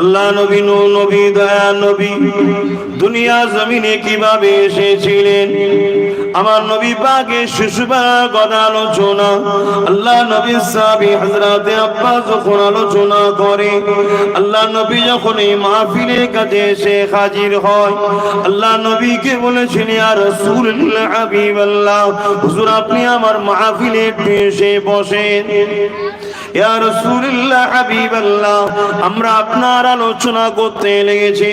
আল্লাহ নবী নূ নবী, দয়া নবী, দুনিয়া জমিনে কীভাবে এসেছিলেন? আমার নবী পাকে শিশুবার কথা আলোচনা, আল্লাহ নবী সাহাবী হযরতে আব্বাস যখন আলোচনা করে, আল্লাহ নবী যখন এই মাহফিলের কাছে এসে হাজির হয়, আল্লাহ নবীকে বলেছেন, ইয়া রাসূলুল্লাহ, হাবিবাল্লাহ, হুজুর, আপনি আমার মাহফিলে এসে বসেন। আমরা আপনার আলোচনা করতে লেগেছি,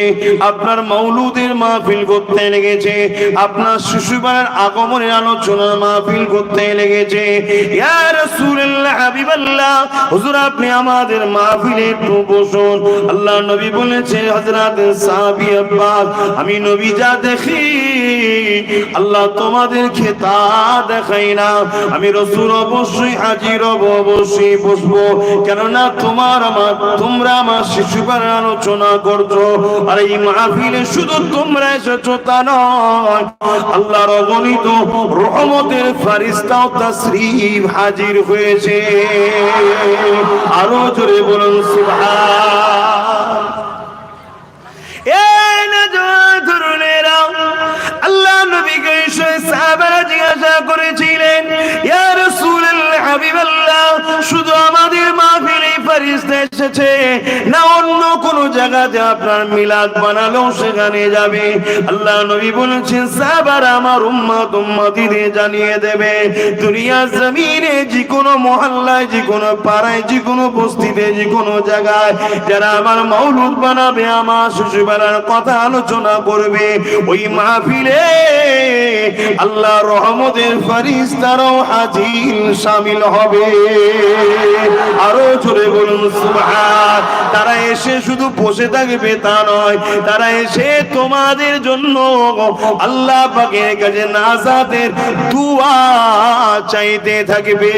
আপনার মৌলুদের মাহফিল করতে লেগেছে, আপনার শিশুবারের আগমনের মাহফিল করতে লেগেছে। আপনি আমাদের মাহফিলে বসুন। আল্লাহ নবী সাহাবী আব্বাস, আমি নবী যা দেখি আল্লাহ তোমাদেরকে তা দেখাই না। আমি রসুল অবশ্যই, হাজির অবশ্যই বসবো। কেননা তোমার আমার, তোমরা আমার শিশুবার আলোচনা করছ। আর এই মাহফিলে শুধু তোমরা এসেছ তা নয়। আল্লাহর অগণিত রহমতের ফারিস্তাও তাসরিফ হাজির হয়েছে। আরও জোরে বলুন, সুবহান। এই নজওয়ান তরুণেরা আল্লাহ নবীকে সাহাবারা জিজ্ঞাসা করেছিলেন ইয়া রাসূলুল্লাহ হাবিবাল্লাহ, শুধু আমাদের মাহফিলে ফেরেশতা এসেছে। না, অন্য কোন জায়গাতে আপনার মিলাদ বানালেও সেখানে যাবে। আল্লাহ নবী বলেছেন, সাহাবারা আমার উম্মত উম্মতিদের জানিয়ে দেবে। দুনিয়া জমিনে যে কোনো মহল্লায়, যে কোনো পাড়ায়, যে কোনো বস্তিতে, যে কোনো জায়গায় যারা আমার মৌলুদ বানাবে, আমার শিশুবেলার কথা আলোচনা করবে, ওই মাহফিলে আল্লাহ রহমতের ফারিস্তারাও হাজির শামিল হবে। আরও জোরে বলুন, সুবহান। তারা এসে শুধু বসে থাকবে তা নয়, তারা এসে তোমাদের জন্য আল্লাহ পাকের কাছে নাজাতের দুয়া চাইতে থাকবে।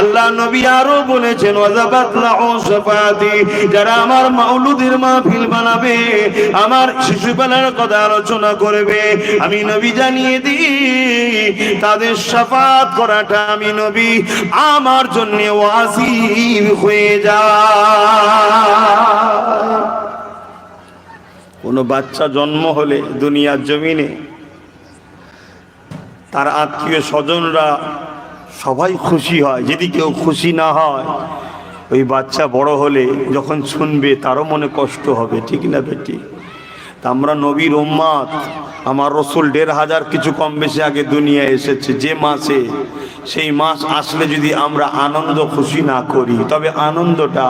আল্লাহ নবী আরও বলেছেন যারা আমার মাউলুদের মাহফিল বানাবে, আমার শিশুবেলার কথা আলোচনা করবে। আমি নবী জানিয়ে দিই, তাদের শাফাত করাটা আমি নবী, আমার জন্য ওয়াজিব হয়ে যায় কোনো বাচ্চা জন্ম হলে দুনিয়ার জমিনে তার আত্মীয় স্বজনরা সবাই খুশি হয়। যদি কেউ খুশি না হয়, ওই বাচ্চা বড় হলে যখন শুনবে, তারও মনে কষ্ট হবে। ঠিক না বেটি? তা আমরা নবীর ওম্মাদ আমার রসুল দেড় হাজার কিছু কম বেশি আগে দুনিয়া এসেছে, যে মাসে সেই মাস আসলে যদি আমরা আনন্দ খুশি না করি, তবে আনন্দটা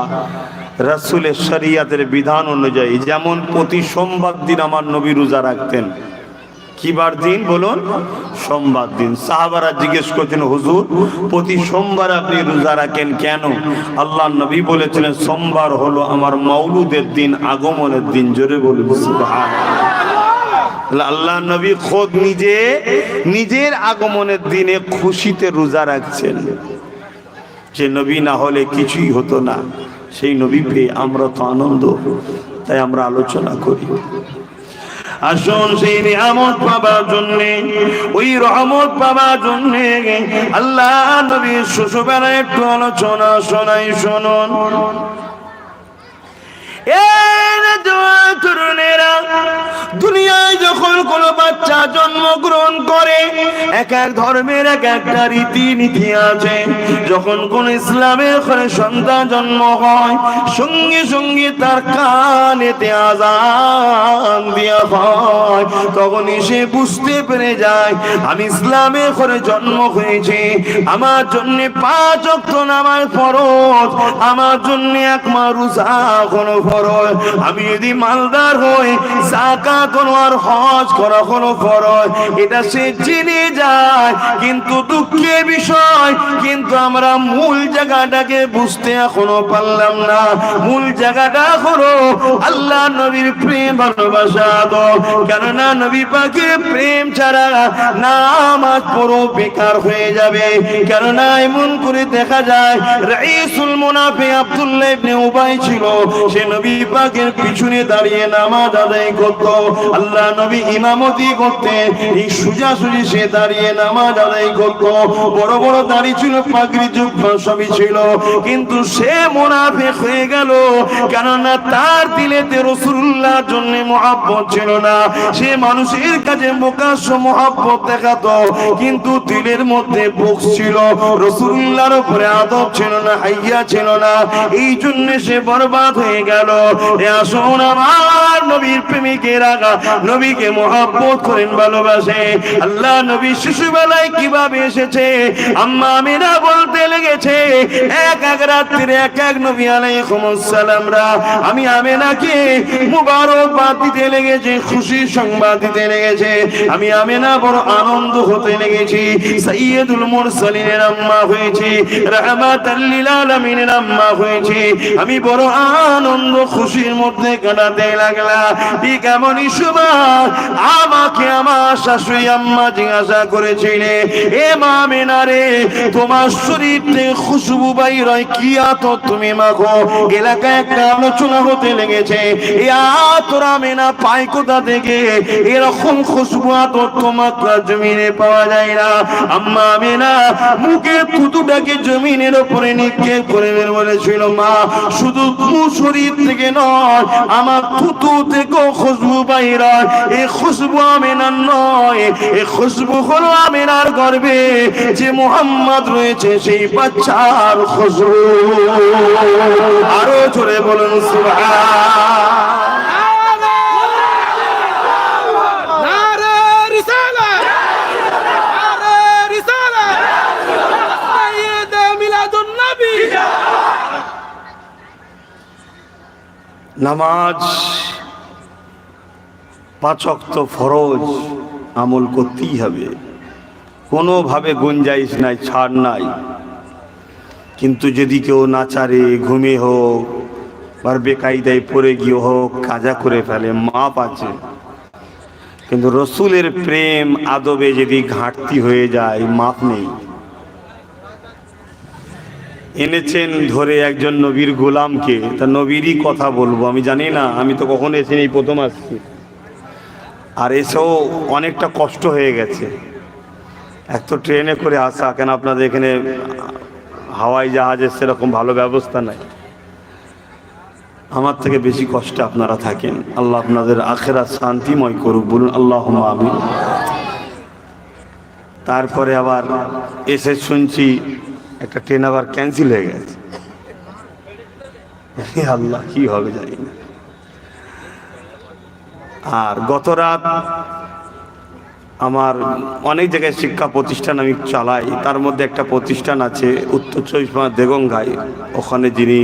রাসুলের শরিয়াতের বিধান অনুযায়ী, যেমন প্রতি সোমবার দিন আমার নবী রোজা রাখতেন। কিবার দিন বলুন? সোমবার দিন। সাহাবারা জিজ্ঞেস করছেন হুজুর, প্রতি সোমবার আপনি রোজা রাখেন কেন? আল্লাহ নবী বলেছিলেন, সোমবার হলো আমার মৌলুদের দিন, আগমনের দিন। জোরে বলুন। আল্লাহ নবী খোদ নিজে, নিজের আগমনের দিনে খুশিতে রোজা রাখছেন। যে নবী না হলে কিছুই হতো না। সেই নবী পেয়ে আমরা তো আনন্দ। তাই আমরা আলোচনা করি। আসুন সেই নিয়ামত পাবার জন্য, ওই রহমত পাবার জন্য আল্লাহ নবী শ্বশুরবেলা একটু আলোচনা শোনাই, শুনুন। এই জওয়ান তরুণেরা, দুনিয়ায় যখন কোনো বাচ্চা জন্মগ্রহণ করে এক এক ধর্মের এক একটা রীতি নীতি আছে। যখন কোন ইসলামের ঘরে সন্তান জন্ম হয় সঙ্গে সঙ্গে তার কানেতে আজান দিয়া হয়। তখন সে বুঝতে পেরে যায়, আমি ইসলামের ঘরে জন্ম হয়েছে, আমার জন্য পাঁচ নামাজ ফরজ, আমার জন্য এক কোনো ফরজ, আমি যদি মালদার হই কোনো আর হজ করা কোনো ফরজ, এটা সে যায়, কিন্তু দুঃখের বিষয়, কিন্তু আমরা মূল জায়গাটাকে বুঝতে এখনও পারলাম না, মূল জায়গাটা হলো আল্লাহ নবীর প্রেম ভালোবাসা, তো কেননা নবী পাখির প্রেম ছাড়া নামাজ পুরো বেকার হয়ে যাবে। কেননা এমন করে দেখা যায়, রাইসুল মুনাফি আব্দুল্লাহ ইবনে উবাই ছিল, সে নবী পাকের পিছনে দাঁড়িয়ে নামাজ আদায় করত। আল্লাহ নবী ইমামতি করতে এই সুজাসুজি সে দাঁড়িয়ে নামাজ আদায় করত। বড় বড় দাড়ি ছিল, পাগড়ি যুগ্ম সবই ছিল। কিন্তু সে মোনাফেক হয়ে গেল, কেননা তার দিলেতে রসুল্লাহ জন্য মহাব্বত ছিল না। সে মানুষের কাছে প্রকাশ্য মহাব্বত দেখাতো কিন্তু দিলের মধ্যে বুক ছিল। রসুল্লাহর উপরে আদব ছিল না, হাইয়া ছিল না। এই জন্য সে বরবাদ হয়ে গেল। আসুন আমার নবীর নবীকে মহাব্বত করেন, ভালোবাসে। আল্লাহ নবী শিশুবেলায় কীভাবে এসেছে? আম্মা আমিনা বলতে লেগেছে, এক এক রাত্রিরে এক এক নবী আলাইহিমুসসালামরা আমি আমিনাকে মুবারকবাদ দিতে লেগেছে খুশি সংবাদ দিতে লেগেছে। আমি আমিনা বড় আনন্দ হতে লেগেছি। সাইয়্যিদুল মুরসালিনের আম্মা হয়েছি। রাহমাতাল লিল আলামিনের আম্মা হয়েছি। আমি বড় আনন্দ খুশির মধ্যে কাটাতে লাগলাম। ঠিক এমনই সময় আমাকে আমার শাশুড়ি আম্মা জিজ্ঞাসা করেছিলে এ মা মেনারে তোমার শরীর খুশবু বাইর হয় কি আত তুমি মাখো? এলাকায় একটা আলোচনা হতে লেগেছে। এ আতরা মেনা পাই কোথা থেকে এরকম খুশবু আত তোমার জমিনে পাওয়া যায় না। আম্মা মেনা মুখে থুতুটাকে জমিনের উপরে নিক্ষেপ করে বের বলেছিল, মা, শুধু তু শরীর থেকে নয়, আমার থুতু থেকেও খুশবু বাইর এই খুশবু আমেনার নয় এই খুশবু হলো আমেনার গর্বে। যে মোহাম্মদ রয়েছে সেই বাচ্চার খুশবু। আরও জোরে বলুন, সুবহান নারে রিসালা নারে রিসালা সাইয়্যিদ মিলাদুন নবী নামাজ পাঁচক্ত ফরজ আমল করতেই হবে। কোনোভাবে গুঞ্জাইশ নাই, ছাড় নাই। কিন্তু যদি কেউ নাচারে ঘুমে হোক, বা বেকায়দায় পড়ে গিয়ে হোক, কাজা করে ফেলে, মাপ আছে। কিন্তু রসুলের প্রেম, আদবে যদি ঘাটতি হয়ে যায়, মাপ নেই। এনেছেন ধরে একজন নবীর গোলামকে। তা নবীরই কথা বলব, আমি জানি না, আমি তো কখনো এসে এই প্রথম আসছি। আর এসেও অনেকটা কষ্ট হয়ে গেছে। এক তো ট্রেনে করে আসা, কেন আপনাদের এখানে হাওয়াই জাহাজের সেরকম ভালো ব্যবস্থা নাই? আমার থেকে বেশি কষ্টে আপনারা থাকেন। আল্লাহ আপনাদের আখেরা শান্তিময় করুক, বলুন আল্লাহ আমি তারপরে আবার এসে শুনছি একটা ট্রেন আবার ক্যান্সেল হয়ে গেছে। আল্লাহ, কি হবে জানি না। আর গত রাত আমার অনেক জায়গায় শিক্ষা প্রতিষ্ঠান আমি চালাই। তার মধ্যে একটা প্রতিষ্ঠান আছে, উত্তর চব্বিশ পরগনা দেগঙ্গায়। ওখানে যিনি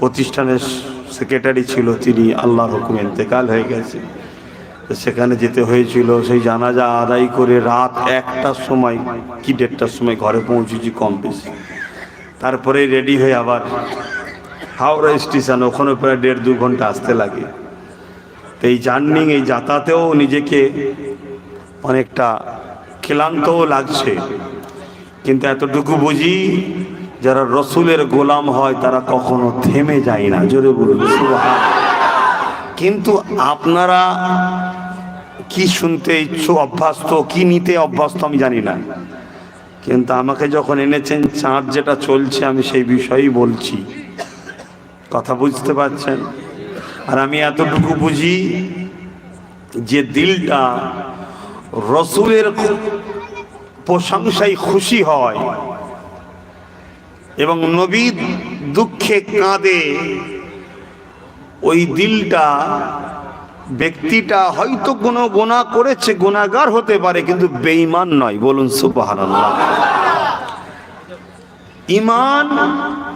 প্রতিষ্ঠানের সেক্রেটারি ছিল, তিনি আল্লাহর হুকুমে ইন্তেকাল হয়ে গেছে। সেখানে যেতে হয়েছিল। সেই জানাজা আদায় করে রাত একটার সময়, কি দেড়টার সময় ঘরে পৌঁছেছি কম বেশি তারপরে রেডি হয়ে আবার হাওড়া স্টেশন, ওখানে প্রায় দেড় দু ঘণ্টা আসতে লাগে। তো এই জার্নিং, এই যাতায়াতেও নিজেকে অনেকটা ক্লান্তও লাগছে। কিন্তু এতটুকু বুঝি, যারা রসুলের গোলাম হয়, তারা কখনো থেমে যায় না। জোরে বলুন কিন্তু আপনারা কি শুনতে ইচ্ছুক অভ্যস্ত, কি নিতে অভ্যস্ত আমি জানি না। কিন্তু আমাকে যখন এনেছেন, চাঁদ যেটা চলছে, আমি সেই বিষয়েই বলছি। কথা বুঝতে পারছেন? আর আমি এতটুকু বুঝি যে দিলটা রসুলের প্রশংসায় খুশি হয় এবং নবী দুঃখে কাঁদে, ওই দিলটা ব্যক্তিটা হয়তো কোনো গোনা করেছে গুণাগার হতে পারে, কিন্তু বেঈমান নয়। বলুন, সুবহানাল্লাহ। ইমান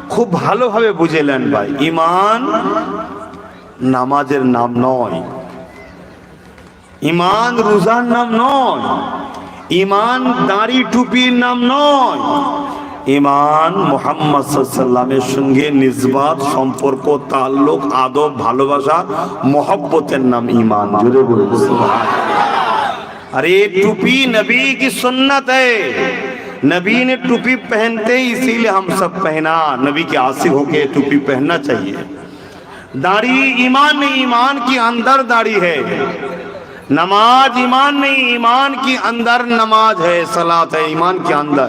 খুব ভালোভাবে বুঝেলেন ভাই। ইমান নামাজের নাম নয়। ইমান রোজার নাম নয়। ইমান দাড়ি টুপির নাম নয়। ইমান মোহাম্মদ সাল্লামের সঙ্গে নিজবাদ সম্পর্ক তাল্লুক আদব ভালোবাসা মোহব্বতের নাম ইমান জোরে বলুন ارے ٹوپی نبی کی سنت ہے۔ نبی نے ٹوپی پہنتے ہی اسی لیے ہم سب پہنا۔ نبی کے عاصف ہو کے ٹوپی پہننا چاہیے۔ داڑھی ایمان میں ایمان کی اندر داڑھی ہے۔ نماز ایمان میں ایمان کی اندر نماز ہے سلاد ہے ایمان کے اندر۔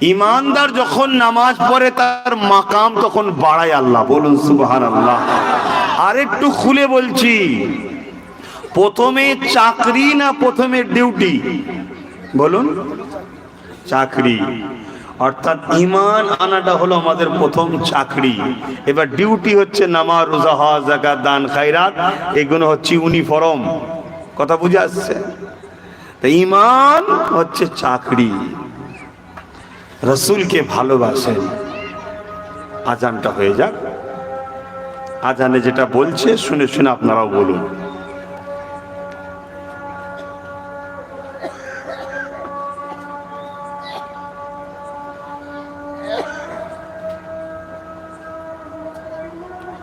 ইমানদার যখন নামাজ পড়ে, তার মাকাম তখন বাড়ায় আল্লাহ। বলুন সুবহান আল্লাহ আর একটু খুলে বলছি, প্রথমে চাকরি না প্রথমে ডিউটি? বলুন, চাকরি। অর্থাৎ ইমান আনাটা হলো আমাদের প্রথম চাকরি। এবার ডিউটি হচ্ছে নামা রোজা, হজ জাকাত দান, খায়রাত, এগুলো হচ্ছে ইউনিফর্ম। কথা বুঝে আসছে? ইমান হচ্ছে চাকরি। রসুলকে ভালোবাসেন। আজানটা হয়ে যাক। আজানে যেটা বলছে শুনে শুনে আপনারাও বলুন।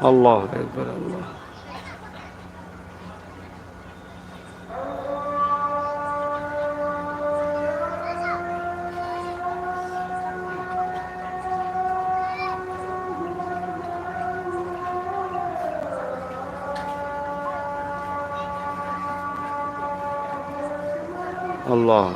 আল্লাহ আল্লাহ আল্লাহ।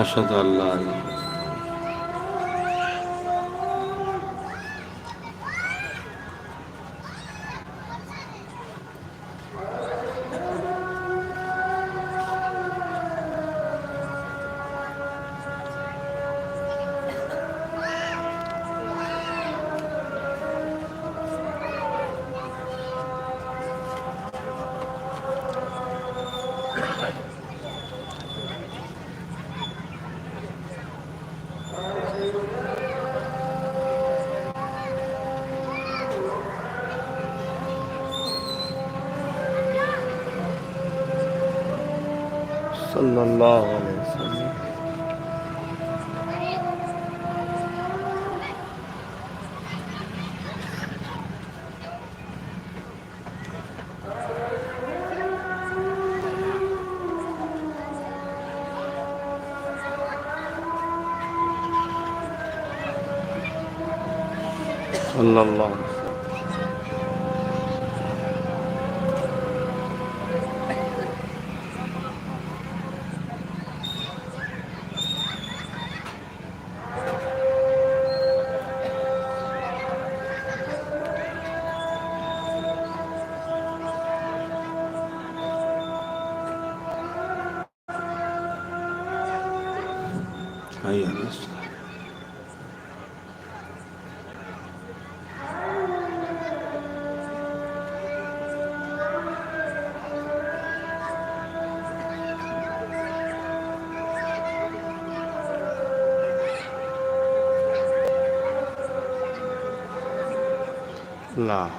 আশহাদু আল্লাহ সাল্লাল্লাহু صلى الله. عليه وسلم لا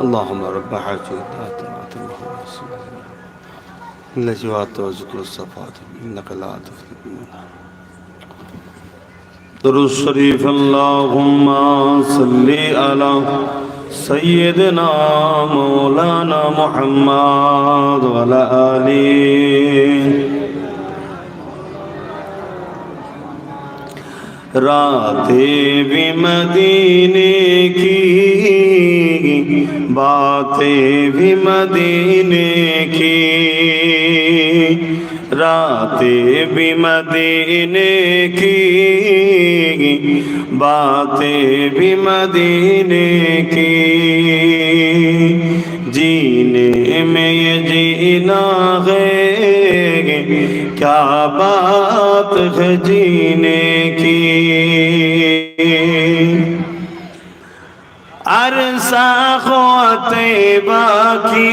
اللهم رب حاجة آتنا اللهم صل التي وعدت وارزق الصفات إنك لا تخلف منها درود شریف اللهم صل على سيدنا مولانا محمد وعلى آله. راتیں بھی مدینے کی باتیں بھی مدینے کی راتیں بھی مدینے کی باتیں بھی مدینے کی جینے میں یہ جینا ہے کیا بات ہے جینے की अरसा बाकी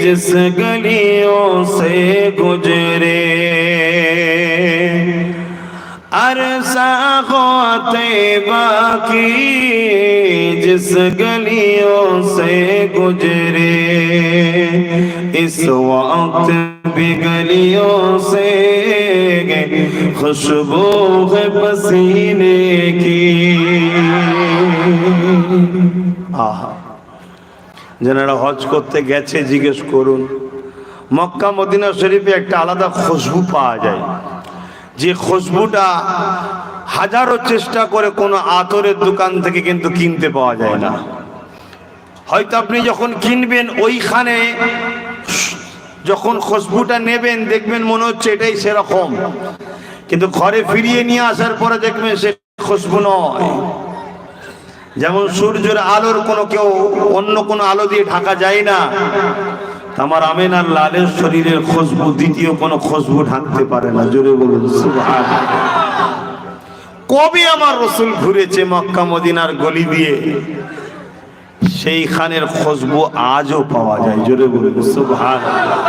जिस गलियों से गुजरे अरसा बाकी जिस गलियों से गुजरे इस वक्त भी गलियों से खुशबू है पसीने की আহা যারা হজ করতে গেছে জিজ্ঞেস করুন মক্কা মদিনা শরীফে একটা আলাদা খুশবু পাওয়া যায় যে খুশবুটা হাজারো চেষ্টা করে কোনো আতরের দোকান থেকে কিন্তু কিনতে পাওয়া যায় না হয়তো আপনি যখন কিনবেন ওইখানে যখন খুশবুটা নেবেন দেখবেন মনে হচ্ছে এটাই সেরকম কিন্তু ঘরে ফিরিয়ে নিয়ে আসার পরে দেখবেন সে খুশবু নয়। যেমন সূর্যের আলোর কোনো কেউ অন্য কোনো আলো দিয়ে ঢাকা যায় না। আমার আমেনার লালের শরীরের খুশবু, দ্বিতীয় কোনো খুশবু ঢাকতে পারে না। জোরে বলুন। কবে আমার রসুল ঘুরেছে মক্কা, মদিনার গলি দিয়ে? সেইখানের খুশবু আজও পাওয়া যায়। জোরে বলুন, সুবহানাল্লাহ।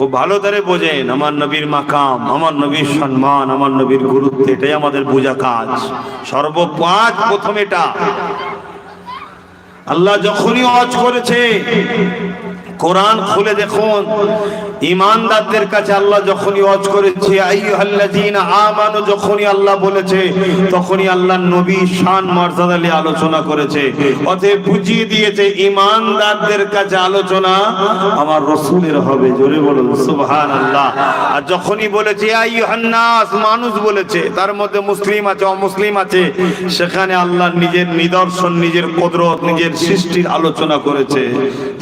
খুব ভালো করে বোঝেন, আমার নবীর মাকাম, আমার নবীর সম্মান, আমার নবীর গুরুত্ব, এটাই আমাদের বোঝা কাজ। সর্বপাঁচ প্রথম এটা। আল্লাহ যখনই অজ করেছে কোরআন খুলে দেখুন। ইমানদারদের কাছে আল্লাহ যখনই অজ করেছে আমানু, যখনই আল্লাহ বলেছে, তখনই আল্লাহ নবী শান মর্যাদা নিয়ে আলোচনা করেছে। অতএব বুঝিয়ে দিয়েছে, ইমানদারদের কাছে আলোচনা আমার রসুলের হবে। জোরে বলুন, সুবহানাল্লাহ। আর যখনই বলেছে আইয়ুহান নাস মানুষ বলেছে, তার মধ্যে মুসলিম আছে, অমুসলিম আছে, সেখানে আল্লাহ নিজের নিদর্শন, নিজের কুদরত, নিজের সৃষ্টির আলোচনা করেছে।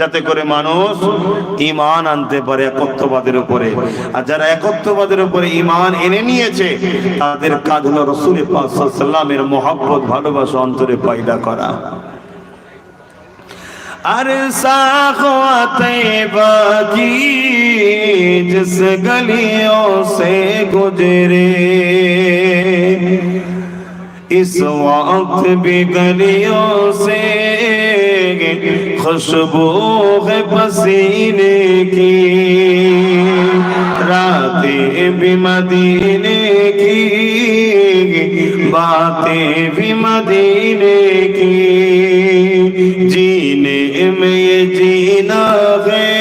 যাতে করে মানুষ মানুষ ইমান আনতে পারে একত্ববাদের উপরে। আর যারা একত্ববাদের উপরে ইমান এনে নিয়েছে, তাদের কাজ হলো রসুল সাল্লামের মোহাব্বত, ভালোবাসা, অন্তরে পয়দা করা। আর طیبہ کی جس گلیوں سے گزرے اس وقت بھی گلیوں سے खुशबू है पसीने की रातें भी मदीने की बातें भी मदीने की जीने में ये जीना है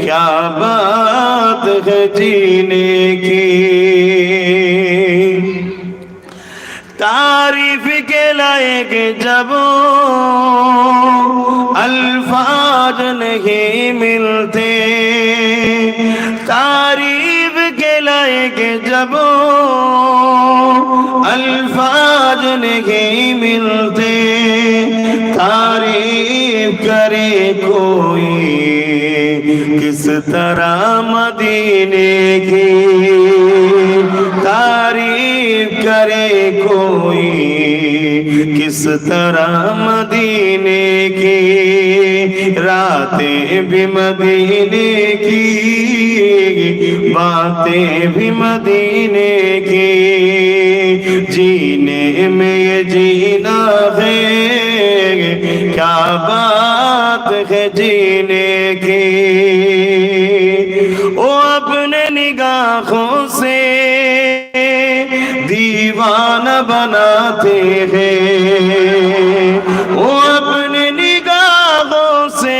क्या बात है जीने की तारीफ के लायक जब تاج نہیں ملتے۔ تعریف کے لائق جب الفاظ نہیں ملتے۔ تعریف کرے کوئی کس طرح مدینے کی किस तरह मदीने की रातें भी मदीने की बातें भी मदीने की जीने में ये जीना है क्या बात है जीने की ओ अपने निगाहों से दीवाना बनाते हैं वो अपने निगाहों से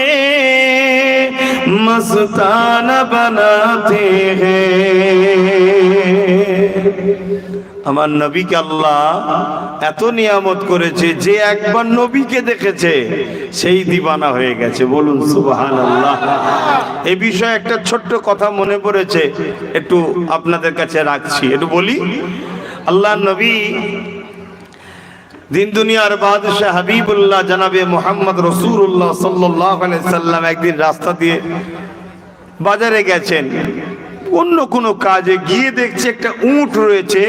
मस्ताना बनाते हैं আমার নবীকে আল্লাহ এত নিয়ামত করেছে যে একবার নবীকে দেখেছে সেই দিবানা হয়ে গেছে বলুন সুবহান আল্লাহ এই বিষয়ে একটা ছোট্ট কথা মনে পড়েছে একটু আপনাদের কাছে রাখছি একটু বলি আল্লাহ নবী, দিন দুনিয়ার বাদশাহ হাবিবুল্লাহ জানাবে মোহাম্মদ রসুল্লাহ সাল্লাহ সাল্লাম একদিন রাস্তা দিয়ে বাজারে গেছেন। অন্য কোনো কাজে গিয়ে দেখছে একটা উট রয়েছে,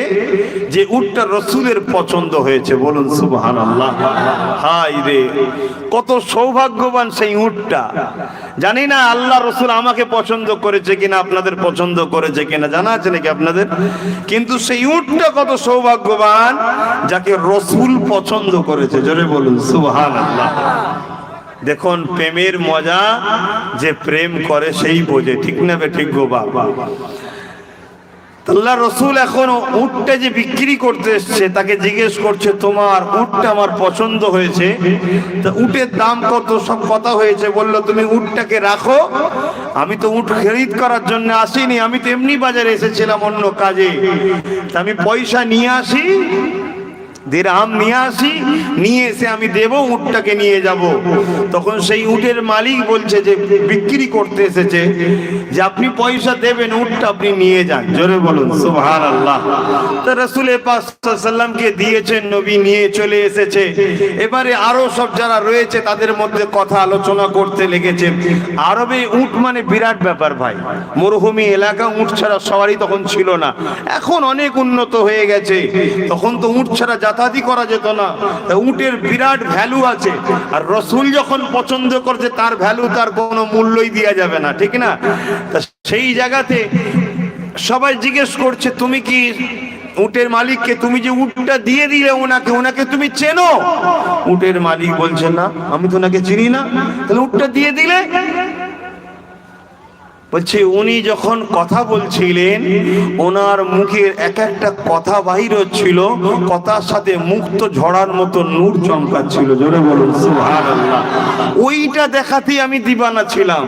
যে উটটা রসুলের পছন্দ হয়েছে। বলুন সুবহান আল্লাহ হাই রে, কত সৌভাগ্যবান সেই উটটা। জানি না আল্লাহ রসুল আমাকে পছন্দ করেছে কিনা, আপনাদের পছন্দ করেছে কিনা, জানা আছে নাকি আপনাদের? কিন্তু সেই উটটা কত সৌভাগ্যবান, যাকে রসুল পছন্দ করেছে। জোরে বলুন সুবহান আল্লাহ দেখুন, প্রেমের মজা যে প্রেম করে সেই বোঝে। ঠিক না বে, ঠিক গো বাবা আল্লাহ রসুল এখন উটটা যে বিক্রি করতে এসছে, তাকে জিজ্ঞেস করছে, তোমার উটটা আমার পছন্দ হয়েছে? তা উটের দাম কত? সব কথা হয়েছে। বলল, তুমি উটটাকে রাখো। আমি তো উট খরিদ করার জন্য আসিনি। আমি তো এমনি বাজারে এসেছিলাম অন্য কাজে। আমি পয়সা নিয়ে আসি দিরহাম নিয়ে আসি, নিয়ে এসে আমি দেব, উটটাকে নিয়ে যাব। তখন সেই উটের মালিক বলছে যে, বিক্রি করতে এসেছে, যে আপনি পয়সা দেবেন, উটটা আপনি নিয়ে যান। জোরে বলুন সুবহান আল্লাহ তো রসুল সাল্লামকে দিয়েছেন, নবী নিয়ে চলে এসেছে। এবারে আরও সব যারা রয়েছে, তাদের মধ্যে কথা আলোচনা করতে লেগেছে। আরবে উট মানে বিরাট ব্যাপার ভাই। মরুভূমি এলাকা, উট ছাড়া সবারই তখন ছিল না। এখন অনেক উন্নত হয়ে গেছে। তখন তো উট ছাড়া যাতায়াতই করা যেত না। উটের বিরাট ভ্যালু আছে। আর রসুল যখন পছন্দ করছে, তার ভ্যালু তার কোনো মূল্যই দেওয়া যাবে না, ঠিক না? তা সেই জায়গাতে সবাই জিজ্ঞেস করছে, তুমি কি উটের মালিককে, তুমি যে উটটা দিয়ে দিলে ওনাকে ওনাকে তুমি চেনো? উটের মালিক বলছে, না, আমি তো ওনাকে চিনি না। তাহলে উটটা দিয়ে দিলে বলছে, উনি যখন কথা বলছিলেন, ওনার মুখের এক একটা কথা বাহির হচ্ছিল, কথার সাথে মুক্ত ঝড়ার মতো নূর চমকাচ্ছিল। জোরে বলুন ওইটা দেখাতেই আমি দিবানা ছিলাম।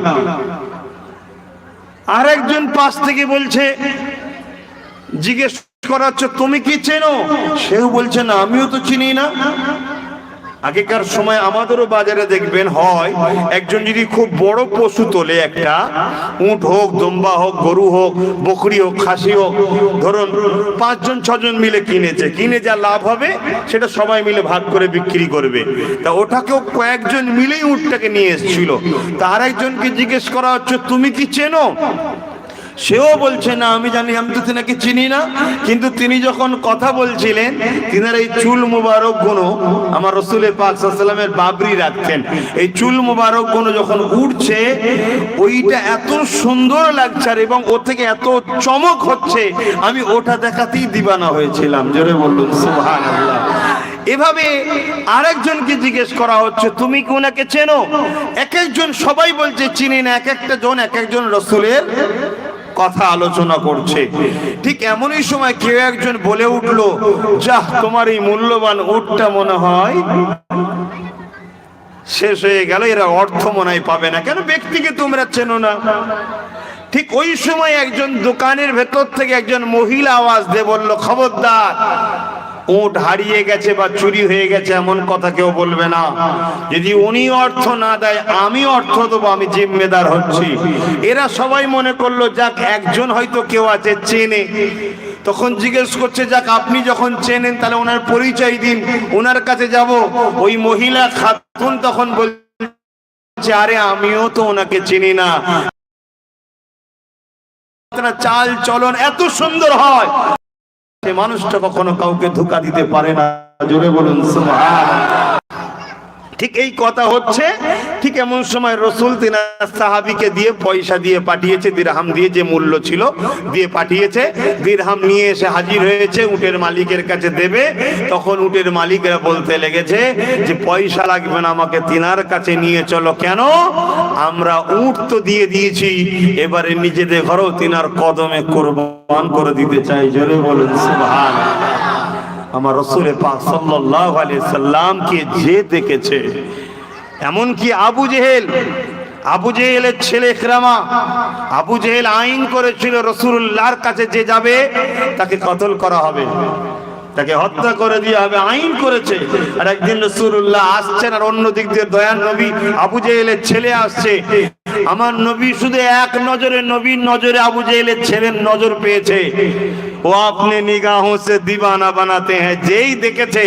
আরেকজন পাশ থেকে বলছে, জিজ্ঞেস করা হচ্ছে তুমি কি চেনো? সেও বলছে, না, আমিও তো চিনি না। আগেকার সময় আমাদেরও বাজারে দেখবেন হয়, একজন যদি খুব বড় পশু তোলে একটা, উট হোক, দম্বা হোক, গরু হোক, বকরি হোক, খাসি হোক, ধরুন পাঁচজন, ছজন মিলে কিনেছে, কিনে যা লাভ হবে, সেটা সবাই মিলে ভাগ করে বিক্রি করবে। তা ওটাকেও কয়েকজন মিলেই উটটাকে নিয়ে এসেছিল। তার একজনকে জিজ্ঞেস করা হচ্ছে, তুমি কি চেনো? সেও বলছে, না, আমি জানি, আমি তো তিনাকে চিনি না। কিন্তু তিনি যখন কথা বলছিলেন, তিনার এই চুল মুবারক গুণ আমার রসুলের পাক সাল্লামের বাবরি রাখতেন। এই চুল মুবারক গুণ যখন উঠছে, ওইটা এত সুন্দর লাগছে আর এবং ও থেকে এত চমক হচ্ছে, আমি ওটা দেখাতেই দিবানা হয়েছিলাম। জোরে বললুন সুবহান এভাবে আরেকজনকে জিজ্ঞেস করা হচ্ছে, তুমি কি ওনাকে চেনো? এক একজন সবাই বলছে, চিনি না। এক একটা জন এক একজন রসুলের কথা আলোচনা করছে। ঠিক এমনই সময় কেউ একজন বলে উঠল, যাহ, তোমার এই মূল্যবান উটটা মনে হয় শেষ হয়ে গেল, এরা অর্থ মনে পাবে না। কেন? ব্যক্তিকে তোমরা চেনো না। ঠিক ওই সময় একজন দোকানের ভেতর থেকে একজন মহিলা আওয়াজ দিয়ে বলল, খবরদার উট হারিয়ে গেছে বা চুরি হয়ে গেছে এমন কথা কেউ বলবে না। যদি উনি অর্থ না দেয় আমি অর্থ দেবো, আমি জিম্মেদার হচ্ছি। এরা সবাই মনে করল, যাক, একজন হয়তো কেউ আছে, চেনে। তখন জিজ্ঞেস করছে, যাক, আপনি যখন চেনেন, তাহলে ওনার পরিচয় দিন। ওনার কাছে যাব। ওই মহিলা খাতুন তখন বলছে, আরে, আমিও তো ওনাকে চিনি না। চাল চলন এত সুন্দর হয়। সে মানুষটা কখনো কাউকে ধোকা দিতে পারে না জোরে বলুন। ঠিক এই কথা হচ্ছে ঠিক এমন সময় রসুল তিনা সাহাবিকে দিয়ে পয়সা দিয়ে পাঠিয়েছে, দিরহাম দিয়ে যে মূল্য ছিল, দিয়ে পাঠিয়েছে। দিরহাম নিয়ে এসে হাজির হয়েছে, উটের মালিকের কাছে দেবে। তখন উটের মালিকরা বলতে লেগেছে যে, পয়সা লাগবে না আমাকে, তিনার কাছে নিয়ে চলো। কেন? আমরা উট তো দিয়ে দিয়েছি, এবারে নিজেদের ঘরেও তিনার কদমে কোরবান করে দিতে চাই। জোরে বলুন, সুবহানাল্লাহ। আমার রসুলের পাক সাল্লাল্লাহু আলাইহি সাল্লামকে যে দেখেছে এমনকি আবু জেহেল, আবু জেহেলের ছেলে খেরামা আবু জেহেল আইন করেছিল রসুল্লাহর কাছে যে যাবে, তাকে কতল করা হবে। তাকে হত্যা করে দিয়ে হবে, আইন করেছে। আর একদিন রসুল্লাহ আসছেন আর অন্য দিক দিয়ে দয়ান নবী আবু জেহেলের ছেলে আসছে। আমার নবী শুধু এক নজরে, নবীর নজরে আবু জেহেলের ছেলের নজর পেয়েছে। ও আপনি নিগাহোं से দিবানা বানাতে হ্যাঁ যেই দেখেছে,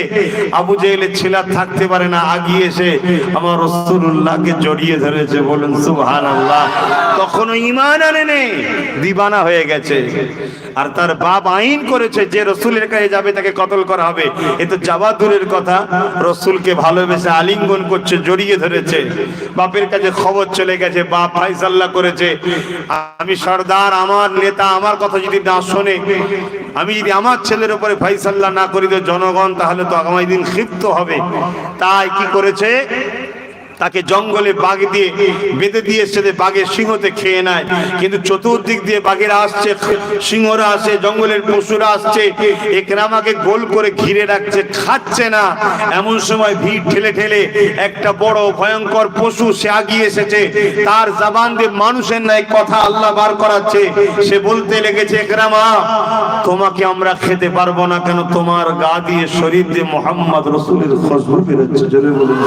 আবু জেহেলের ছেলে থাকতে পারে না, আগিয়ে এসে আমার রসুল্লাহকে জড়িয়ে ধরেছে, বলুন সুবহান আল্লাহ তখনও ইমান আনে নেই দিবানা হয়ে গেছে। আর তার বাপ আইন করেছে, যে রসুলের কাছে যাবে তাকে কতল করা হবে? এ তো যাওয়া দূরের কথা। রসুলকে ভালোবেসে আলিঙ্গন করছে, জড়িয়ে ধরেছে। বাপের কাছে খবর চলে গেছে, বাপ ফাইসাল্লাহ করেছে। আমি সর্দার, আমার নেতা, আমার কথা যদি না শোনে, আমি যদি আমার ছেলের উপরে ফাইসাল্লাহ না করি, তো জনগণ তাহলে তো আগামী দিন ক্ষিপ্ত হবে। তাই কি করেছে? তাকে জঙ্গলে বাঘ দিয়ে বেঁধে দিয়ে সেদে বাঘের সিংহতে খেয়ে নেয়। কিন্তু চতুর্দিক দিয়ে বাঘেরা আসছে, সিংহরা আসে জঙ্গলের পশুরা আসছে। একরামাকে গোল করে ঘিরে রাখছে, খাচ্ছে না। এমন সময় ভিড় ঠেলে ঠেলে একটা বড় ভয়ঙ্কর পশু সে আগিয়ে এসেছে। তার জবান দিয়ে মানুষের নাই কথা আল্লাহ বার করাচ্ছে। সে বলতে লেগেছে একরামা তোমাকে আমরা খেতে পারব না কেন? তোমার গা দিয়ে শরীর দিয়ে মোহাম্মদ রসুলের খুশবু বেরোচ্ছে। জোরে বলুন।